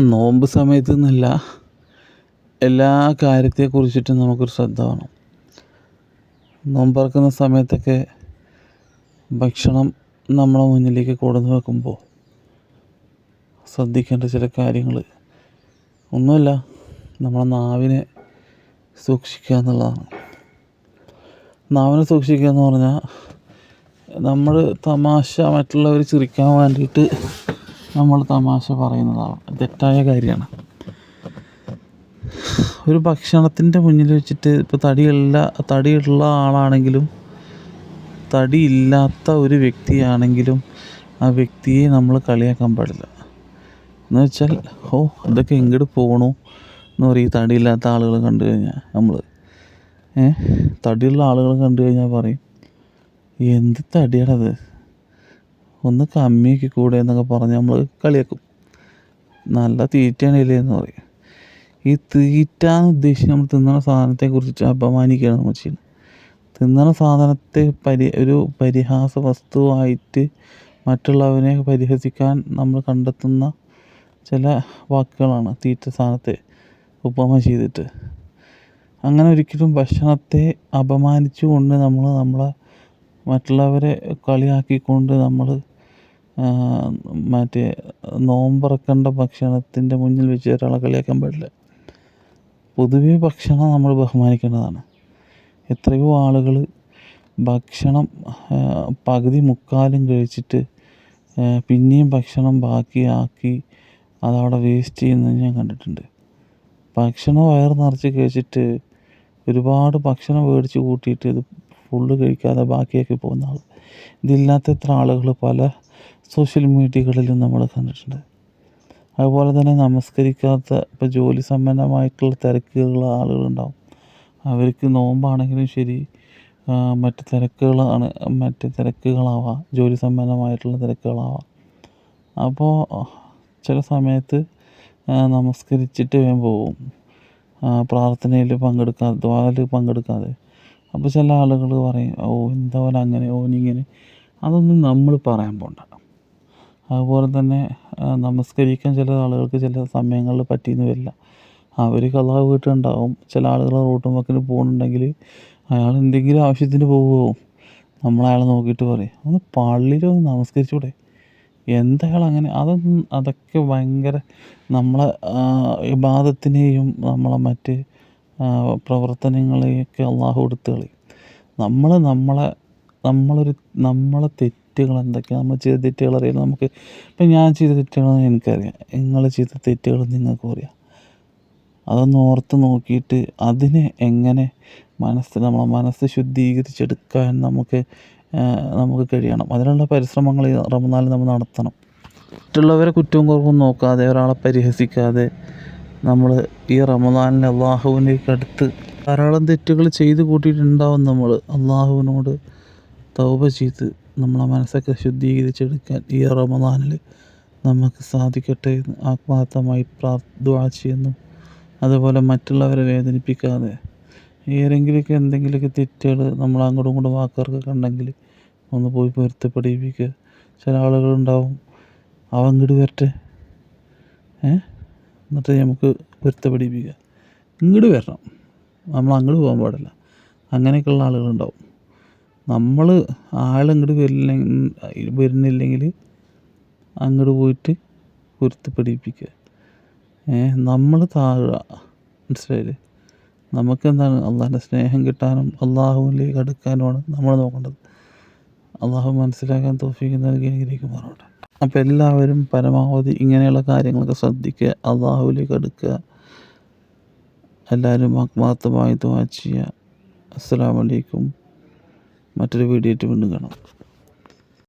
നോമ്പ് സമയത്ത് എന്നല്ല എല്ലാ കാര്യത്തെക്കുറിച്ചിട്ടും നമുക്കൊരു ശ്രദ്ധ വേണം. നോമ്പറക്കുന്ന സമയത്തൊക്കെ ഭക്ഷണം നമ്മളെ മുന്നിലേക്ക് കൊടുന്നു വെക്കുമ്പോൾ ശ്രദ്ധിക്കേണ്ട ചില കാര്യങ്ങൾ. ഒന്നുമല്ല നമ്മളെ നാവിനെ സൂക്ഷിക്കുക എന്നുള്ളതാണ്. നാവിനെ സൂക്ഷിക്കുക എന്ന് പറഞ്ഞാൽ നമ്മൾ തമാശ മറ്റുള്ളവർ ചിരിക്കാൻ വേണ്ടിയിട്ട് നമ്മൾ തമാശ പറയുന്നതാവും തെറ്റായ കാര്യമാണ്. ഒരു ഭക്ഷണത്തിന്റെ മുന്നിൽ വെച്ചിട്ട് ഇപ്പോൾ തടിയുള്ള തടിയുള്ള ആളാണെങ്കിലും തടിയില്ലാത്ത ഒരു വ്യക്തിയാണെങ്കിലും ആ വ്യക്തിയെ നമ്മൾ കളിയാക്കാൻ പാടില്ല. എന്ന് വെച്ചാൽ ഓ ഇതൊക്കെ എങ്ങോട്ട് പോകണു എന്ന് പറയും. തടിയില്ലാത്ത ആളുകൾ കണ്ടു കഴിഞ്ഞാൽ നമ്മൾ ഏ? തടിയുള്ള ആളുകൾ കണ്ടു കഴിഞ്ഞാൽ പറയും എന്ത് തടിയാണത്? ഒന്ന് കമ്മിയാക്കി കൂടെ എന്നൊക്കെ പറഞ്ഞ് നമ്മൾ കളിയാക്കും. നല്ല തീറ്റയാണില്ലേ എന്ന് പറയും. ഈ തീറ്റ എന്ന് ഉദ്ദേശിച്ച് നമ്മൾ തിന്നണ സാധനത്തെ കുറിച്ച് അപമാനിക്കുകയാണ് നമ്മൾ ചെയ്യുന്നത് തിന്നണ സാധനത്തെ പരി ഒരു പരിഹാസ വസ്തുവായിട്ട് മറ്റുള്ളവനെ പരിഹസിക്കാൻ നമ്മൾ കണ്ടെത്തുന്ന ചില വാക്കുകളാണ് തീറ്റ സാധനത്തെ ഉപമ ചെയ്തിട്ട്. അങ്ങനെ ഒരിക്കലും ഭക്ഷണത്തെ അപമാനിച്ചുകൊണ്ട് നമ്മൾ നമ്മളെ മറ്റുള്ളവരെ കളിയാക്കിക്കൊണ്ട് നമ്മൾ മറ്റേ നോമ്പറക്കേണ്ട ഭക്ഷണത്തിന്റെ മുന്നിൽ വെച്ച് ഒരാളെ കളിയാക്കാൻ പാടില്ല. പൊതുവേ ഭക്ഷണം നമ്മൾ ബഹുമാനിക്കേണ്ടതാണ്. എത്രയോ ആളുകൾ ഭക്ഷണം പകുതി മുക്കാലും കഴിച്ചിട്ട് പിന്നെയും ഭക്ഷണം ബാക്കിയാക്കി അതവിടെ വേസ്റ്റ് ചെയ്യുന്നത് ഞാൻ കണ്ടിട്ടുണ്ട്. ഭക്ഷണം വയർ നിറച്ച് കഴിച്ചിട്ട് ഒരുപാട് ഭക്ഷണം മേടിച്ച് കൂട്ടിയിട്ട് ഇത് ഫുള്ള് കഴിക്കാതെ ബാക്കിയാക്കി പോകുന്ന ആൾ ഇതില്ലാത്ത എത്ര ആളുകൾ പല സോഷ്യൽ മീഡിയകളിലും നമ്മൾ കണ്ടിട്ടുണ്ട്. അതുപോലെ തന്നെ നമസ്കരിക്കാത്ത ഇപ്പോൾ ജോലി സംബന്ധമായിട്ടുള്ള തിരക്കുകളുള്ള ആളുകളുണ്ടാവും. അവർക്ക് നോമ്പാണെങ്കിലും ശരി മറ്റ് തിരക്കുകളാണ് മറ്റ് തിരക്കുകളാവാം ജോലി സംബന്ധമായിട്ടുള്ള തിരക്കുകളാവാം. അപ്പോൾ ചില സമയത്ത് നമസ്കരിച്ചിട്ട് വേഗം പോകും പ്രാർത്ഥനയിൽ പങ്കെടുക്കാതെ ദ്വാരയിൽ പങ്കെടുക്കാതെ. അപ്പോൾ ചില ആളുകൾ പറയും ഓ എന്തവൻ അങ്ങനെ ഓനിങ്ങനെ അതൊന്നും നമ്മൾ പറയാൻ പോണ്ട. അതുപോലെ തന്നെ നമസ്കരിക്കാൻ ചില ആളുകൾക്ക് ചില സമയങ്ങളിൽ പറ്റിയെന്ന് വരില്ല. അവർ കലാ വീട്ടുണ്ടാവും ചില ആളുകൾ റോട്ടും വക്കിന് പോകുന്നുണ്ടെങ്കിൽ അയാൾ എന്തെങ്കിലും ആവശ്യത്തിന് പോകുമോ നമ്മൾ അയാളെ നോക്കിയിട്ട് പറയും. ഒന്ന് പള്ളിയിൽ ഒന്ന് നമസ്കരിച്ചൂടെ? എന്തായാലും അങ്ങനെ അതൊന്നും അതൊക്കെ ഭയങ്കര നമ്മളെ വിവാദത്തിനെയും നമ്മളെ മറ്റ് പ്രവർത്തനങ്ങളെയൊക്കെ അള്ളാഹു എടുത്ത് കളയും. നമ്മൾ നമ്മളെ നമ്മളൊരു നമ്മളെ തെറ്റുകൾ എന്തൊക്കെയാണ് നമ്മൾ ചെയ്ത തെറ്റുകൾ അറിയാം. നമുക്ക് ഇപ്പം ഞാൻ ചെയ്ത തെറ്റുകൾ എനിക്കറിയാം. നിങ്ങൾ ചെയ്ത തെറ്റുകൾ നിങ്ങൾക്കും അറിയാം. അതൊന്ന് ഓർത്ത് നോക്കിയിട്ട് അതിനെ എങ്ങനെ മനസ്സ് നമ്മളെ മനസ്സ് ശുദ്ധീകരിച്ചെടുക്കാൻ നമുക്ക് നമുക്ക് കഴിയണം. അതിനുള്ള പരിശ്രമങ്ങൾ ഈ റമദാനിൽ നമ്മൾ നടത്തണം. മറ്റുള്ളവരെ കുറ്റവും കുറവും നോക്കാതെ ഒരാളെ പരിഹസിക്കാതെ നമ്മൾ ഈ റമദാനിൽ അള്ളാഹുവിനേക്ക് അടുത്ത് ധാരാളം തെറ്റുകൾ ചെയ്ത് കൂട്ടിയിട്ടുണ്ടാവും നമ്മൾ. അള്ളാഹുവിനോട് തൗബ ചെയ്ത് നമ്മളെ മനസ്സൊക്കെ ശുദ്ധീകരിച്ചെടുക്കാൻ ഈ റമദാനിൽ നമുക്ക് സാധിക്കട്ടെ എന്ന് ആത്മാർത്ഥമായി പ്രാർത്ഥ ചെയ്യുന്നു. അതുപോലെ മറ്റുള്ളവരെ വേദനിപ്പിക്കാതെ ഏതെങ്കിലുമൊക്കെ എന്തെങ്കിലുമൊക്കെ തെറ്റുകൾ നമ്മൾ അങ്ങോട്ടും ഇങ്ങോട്ടും വാക്കുകാർക്കൊക്കെ ഉണ്ടെങ്കിൽ ഒന്ന് പോയി പൊരുത്തപ്പെടിപ്പിക്കുക. ചില ആളുകളുണ്ടാവും അവ ഇങ്ങോട്ട് വരട്ടെ. ഏ? എന്നിട്ട് നമുക്ക് പൊരുത്തപ്പെടിപ്പിക്കുക. ഇങ്ങോട്ട് വരണം. നമ്മൾ അങ്ങോട്ട് പോകാൻ പാടില്ല. അങ്ങനെയൊക്കെയുള്ള ആളുകളുണ്ടാവും. നമ്മൾ ആളിങ്ങോട്ട് വരില്ല വരുന്നില്ലെങ്കിൽ അങ്ങോട്ട് പോയിട്ട് പൊരുത്തപ്പെടിപ്പിക്കുക ഏ നമ്മൾ താഴുക മനസ്സിലായില്ലേ? നമുക്കെന്താണ് അള്ളാഹിന്റെ സ്നേഹം കിട്ടാനും അള്ളാഹുവിലേക്ക് അടുക്കാനുമാണ് നമ്മൾ നോക്കേണ്ടത്. അള്ളാഹു മനസ്സിലാക്കാൻ തോഫിക്ക് നൽകി അനുഗ്രഹിക്കുമാറാവട്ടെ അപ്പോൾ എല്ലാവരും പരമാവധി ഇങ്ങനെയുള്ള കാര്യങ്ങളൊക്കെ ശ്രദ്ധിക്കുക അള്ളാഹുവിലേക്ക് അടുക്കുക എല്ലാവരും ആത്മാർത്ഥമായി ദുആ ചെയ്യുക. അസ്സലാമു അലൈക്കും. മറ്റൊരു വീഡിയോ ആയിട്ട് വീണ്ടും കാണാം.